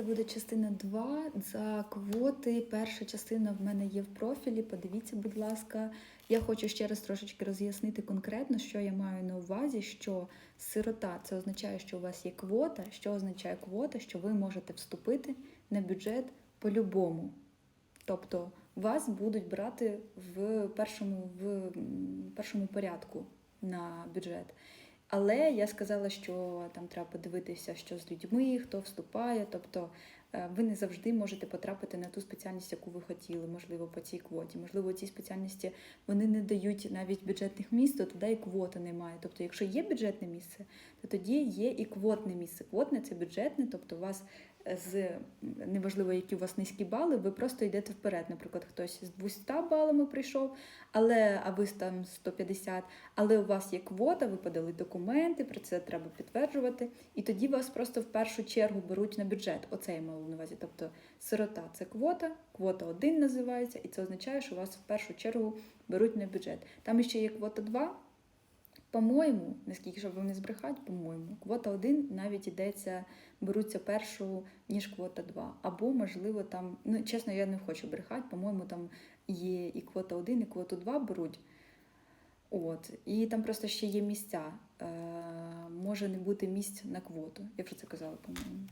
Це буде частина 2 за квоти. Перша частина в мене є в профілі. Подивіться, будь ласка. Я хочу ще раз трошечки роз'яснити конкретно, що я маю на увазі, що сирота це означає, що у вас є квота. Що означає квота? Що ви можете вступити на бюджет по-любому. Тобто вас будуть брати в першому, в першому порядку на бюджет. Але я сказала, що там треба подивитися, що з людьми, хто вступає. Тобто ви не завжди можете потрапити на ту спеціальність, яку ви хотіли, можливо, по цій квоті. Можливо, ці спеціальності вони не дають навіть бюджетних місць, то туди і квоти немає. Тобто, якщо є бюджетне місце, то тоді є і квотне місце. Квотне це бюджетне, тобто у вас е, з неважливо, які у вас низькі бали, ви просто йдете вперед. Наприклад, хтось з 200 балами прийшов, але а ви там 150, але у вас є квота, ви подали документи, про це треба підтверджувати, і тоді вас просто в першу чергу беруть на бюджет. Оце я мала на увазі. Тобто сирота це квота, квота 1 називається, і це означає, що вас в першу чергу беруть на бюджет. Там ще є квота 2. По-моєму, наскільки щоб вам не збрехати, по-моєму, квота 1 навіть йдеться, беруться першу, ніж квота 2. Або, можливо, там, ну чесно, я не хочу брехати, по-моєму, там є і квота 1, і квоту 2 беруть. От. І там просто ще є місця. Е, може не бути місць на квоту. Я вже це казала, по-моєму.